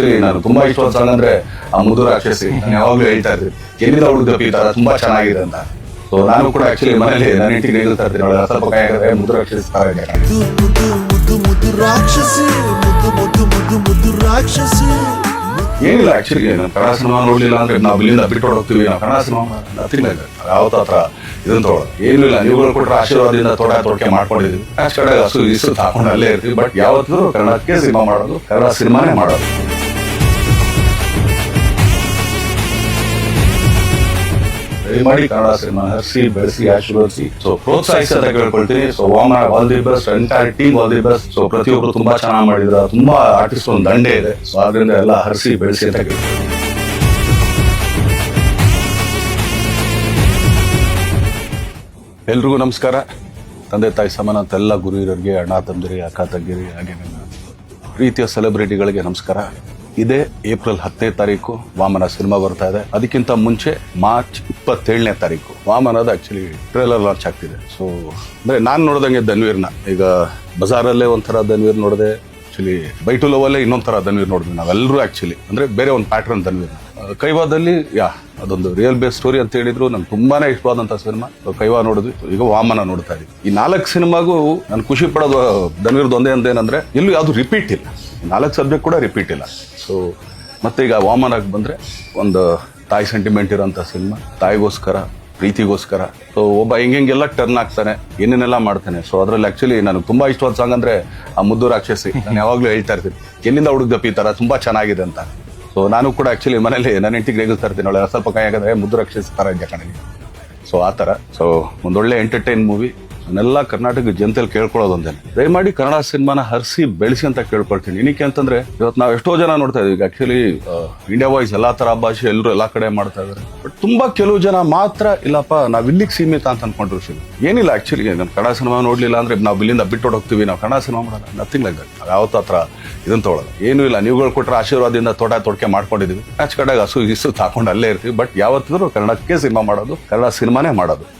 Actually ನಾನು ತುಂಬಾ ಇಷ್ಟವಾದ ಸಾಂಗ್ ಅಂದ್ರೆ ಆ ಮುದು ರಾಕ್ಷಸಿ. ನಾನು ಯಾವಾಗ್ಲೂ ಹೇಳ್ತಾ ಇದ್ದೆ ಎಲ್ಲಿಂದ ಹುಡುಗಪ್ಪಿ ಈ ತರ ತುಂಬಾ ಚೆನ್ನಾಗಿದೆ ಅಂತ. ಸೊ ನಾನು ಕೂಡ ಆಕ್ಚುಲಿ ಮನೇಲಿ ನನ್ನ ಇಂಟಿಗೆ ಹೇಳ್ತಾ ಇರ್ತೀನಿ ಅವಳ ಸ್ವಲ್ಪ ಕೈ ಮುದ್ದು ರಾಕ್ಷಸಿ ಏನಿಲ್ಲ ಆಕ್ಚುಲಿ ನಾನು ಕನ್ನಡ ಸಿನಿಮಾ ನೋಡ್ಲಿಲ್ಲ ಅಂದ್ರೆ ನಾವು ಇಲ್ಲಿಂದ ಬಿಟ್ಟು ಹೋಗ್ತೀವಿ. ನಾವು ಕನ್ನಡ ಸಿನಿಮಾ ನಥಿಂಗ್ ಲೈಕ್ ಯಾವತ್ತ ಹತ್ರ ಇದನ್ನ ತೊಗೊಳ್ಳೋದು. ಏನಿಲ್ಲ ಇಲ್ಲ ನೀವುಗಳು ಕೊಟ್ಟರೆ ಆಶೀರ್ವಾದದಿಂದ ತೋಟ ತೋಟಕ್ಕೆ ಮಾಡ್ಕೊಂಡಿದ್ವಿ ಅಷ್ಟು ಕಡೆ ಹಸು ಇಸು ಹಾಕೊಂಡು ಅಲ್ಲೇ ಇರ್ತೀವಿ. ಬಟ್ ಯಾವತ್ತೂ ಕನ್ನಡಕ್ಕೆ ಸಿನಿಮಾ ಮಾಡೋದು ಕನ್ನಡ ಸಿನಿಮಾನೇ ಮಾಡೋದು. ದಯಮಾಡಿ ಕನ್ನಡ ಸಿನಿಮಾ ಹರಿಸಿ ಬೆಳೆಸಿ ಆಶೀರ್ವದಿಸಿ ಸೊ. ಪ್ರೋತ್ಸಾಹಿಸಿ ಅಂತ ಕೇಳ್ಕೊಳ್ತೀನಿ. So ವಾಮ all the best entire team all the best. So ಪ್ರತಿಯೊಬ್ರು ತುಂಬಾ ಚೆನ್ನಾಗಿ ಮಾಡಿದ್ರ. ತುಂಬಾ ಆರ್ಟಿಸ್ಟ್ ಒಂದು ದಂಡೆ ಇದೆ. ಸೊ ಅದರಿಂದ ಎಲ್ಲ ಹರಿಸಿ ಬೆಳೆಸಿ ಅಂತ ಕೇಳ್ತೀನಿ. ಎಲ್ರಿಗೂ ನಮಸ್ಕಾರ. ತಂದೆ, ತಾಯಿ ಸಮಾನ ಅಂತ ಎಲ್ಲ ಗುರು ಅಣ್ಣ ತಂದಿರಿ ಅಕ್ಕ ತಂಗಿರಿ ಹಾಗೆ ಪ್ರೀತಿಯ ಸೆಲೆಬ್ರಿಟಿಗಳಿಗೆ ನಮಸ್ಕಾರ. ಇದೇ ಏಪ್ರಿಲ್ ಹತ್ತನೇ ತಾರೀಕು ವಾಮನ ಸಿನಿಮಾ ಬರ್ತಾ ಇದೆ. ಅದಕ್ಕಿಂತ ಮುಂಚೆ ಮಾರ್ಚ್ ಇಪ್ಪತ್ತೇಳನೇ ತಾರೀಕು. ವಾಮನದ ಆಕ್ಚುಲಿ ಟ್ರೇಲರ್ ಲಾಂಚ್ ಆಗ್ತಿದೆ. ಸೊ ಅಂದ್ರೆ ನಾನು ನೋಡಿದಂಗೆ ಧನ್ವೀರ್ನ. ಈಗ ಬಜಾರಲ್ಲೇ ಒಂಥರ ಧನ್ವೀರ್ ನೋಡಿದೆ. ಆಕ್ಚುಲಿ ಬೈಟು ಲೋವಲ್ಲೇ ತರ ಧನ್ವೀರ್ ನೋಡಿದ್ವಿ ನಾವೆಲ್ಲರೂ ಆಕ್ಚುಲಿ ಅಂದ್ರೆ ಬೇರೆ ಒಂದು ಪ್ಯಾಟ್ರನ್ ಧನ್ವೀರ್ನ. ಕೈವಾದಲ್ಲಿ, ಯಾ, ಅದೊಂದು ರಿಯಲ್ ಬೇಸ್ ಸ್ಟೋರಿ ಅಂತ ಹೇಳಿದ್ರು. ನಂಗೆ ತುಂಬಾನೇ ಇಷ್ಟವಾದಂಥ ಸಿನಿಮಾ. ಕೈವಾ ನೋಡಿದ್ವಿ. ಈಗ ವಾಮನ ನೋಡ್ತಾ ಇದ್ವಿ. ಈ ನಾಲ್ಕು ಸಿನಿಮಾಗೂ ನಾನು ಖುಷಿ ಪಡೋದು ಧನ್ವೀರ್ದು ಒಂದೇ ಒಂದೇನಂದ್ರೆ ಇಲ್ಲೂ ಎಲ್ಲೂ ಯಾವುದು ರಿಪೀಟ್ ಇಲ್ಲ. ನಾಲ್ಕು ಸಬ್ಜೆಕ್ಟ್ ಕೂಡ ರಿಪೀಟ್ ಇಲ್ಲ. ಸೊ ಮತ್ತೆ ಈಗ ವಾಮನಾಗಿ ಬಂದರೆ ಒಂದು ತಾಯಿ ಸೆಂಟಿಮೆಂಟ್ ಇರೋಂಥ ಸಿನಿಮಾ ತಾಯಿಗೋಸ್ಕರ, ಪ್ರೀತಿಗೋಸ್ಕರ. ಸೊ ಒಬ್ಬ ಹೆಂಗೆಲ್ಲ ಟರ್ನ್ ಆಗ್ತಾನೆ, ಏನೇನೆಲ್ಲ ಮಾಡ್ತಾನೆ. ಸೊ ಅದರಲ್ಲಿ ಆ್ಯಕ್ಚುಲಿ ನನಗೆ ತುಂಬಾ ಇಷ್ಟವಾದ ಸಾಂಗ್ ಅಂದ್ರೆ ಆ ಮುದ್ದು ರಾಕ್ಷಸಿ. ನಾನು ಯಾವಾಗಲೂ ಹೇಳ್ತಾ ಇರ್ತೀನಿ, ಎಲ್ಲಿಂದ ಹುಡುಗ ಈ ತರ? ತುಂಬಾ ಚೆನ್ನಾಗಿದೆ ಅಂತ. ಸೊ ನಾನು ಕೂಡ ಆ್ಯಕ್ಚುಲಿ ಮನೇಲಿ ನನ್ನ ಹೆಂಡತಿಗೆ ರೇಗಿಸ್ತಾ ಇರ್ತೀನಿ ಅವಳು ಸ್ವಲ್ಪ ಕೈ ಆಗಿದ್ರೆ ಮುದ್ದು ರಾಕ್ಷಸಿ ಥರ ಇದೆ ಕಣಿ. ಸೊ ಆ ಥರ ಸೊ ಒಂದೊಳ್ಳೆ ಎಂಟರ್ಟೈನ್ ಮೂವಿ ನಾನೆಲ್ಲ ಕರ್ನಾಟಕ ಜನತೆಯಲ್ಲಿ ಕೇಳ್ಕೊಳ್ಳೋದು ಒಂದೇ ದಯಮಾಡಿ ಕನ್ನಡ ಸಿನಿಮಾನ ಹರಿಸಿ, ಬೆಳೆಸಿ ಅಂತ ಕೇಳ್ಕೊಳ್ತೀನಿ. ಏನಕ್ಕೆ ಅಂತಂದ್ರೆ, ಇವತ್ತು ನಾವು ಎಷ್ಟೋ ಜನ ನೋಡ್ತಾ ಇದೀವಿ. ಆಕ್ಚುಲಿ ಇಂಡಿಯಾ ವಾಯ್ಸ್ ಎಲ್ಲಾ ತರ ಭಾಷೆ ಎಲ್ಲರೂ ಎಲ್ಲಾ ಕಡೆ ಮಾಡ್ತಾ ಇದಾರೆ. ಬಟ್ ತುಂಬಾ ಕೆಲವು ಜನ ಮಾತ್ರ, ಇಲ್ಲಪ್ಪ, ನಾವ್ ಇಲ್ಲಿಗೆ ಸೀಮಿತ ಅಂತ ಅನ್ಕೊಂಡ್ರು ಸಿಗ ಏನಿಲ್ಲ ಆಕ್ಚುಲಿ ನಾನು ಕನ್ನಡ ಸಿನಿಮಾ ನೋಡ್ಲಿಲ್ಲ ಅಂದ್ರೆ ನಾವು ಇಲ್ಲಿಂದ ಬಿಟ್ಟು ಹೋಗ್ತೀವಿ. ನಾವು ಕನ್ನಡ ಸಿನಿಮಾ ಮಾಡಲ್ಲ. ನಥಿಂಗ್ ಲೈಕ್ ದಟ್ ಯಾವತ್ತ ಹತ್ರ ಇದನ್ನ ತಗೊಳ್ಳಲ್ಲ ಏನು ಇಲ್ಲ. ನೀವುಗಳು ಕೊಟ್ಟರೆ ಆಶೀರ್ವಾದದಿಂದ ತೋಟ ತೊಡಕೆ ಮಾಡ್ಕೊಂಡಿದ್ದೀವಿ ಆಚೆ ಕಡೆಗೆ ಹಸು ಇಸು ಹಾಕೊಂಡು ಅಲ್ಲೇ ಇರ್ತೀವಿ. ಬಟ್ ಯಾವತ್ತಿದ್ರು ಕನ್ನಡಕ್ಕೆ ಸಿನಿಮಾ ಮಾಡೋದು, ಕನ್ನಡ ಸಿನಿಮಾನೇ ಮಾಡೋದು.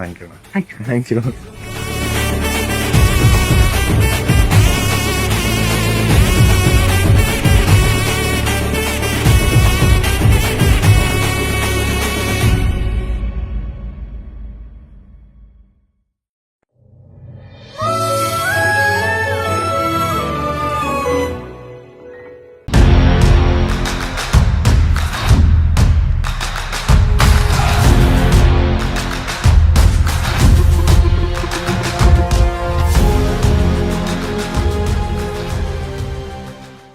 何キロ。はい。何キロ？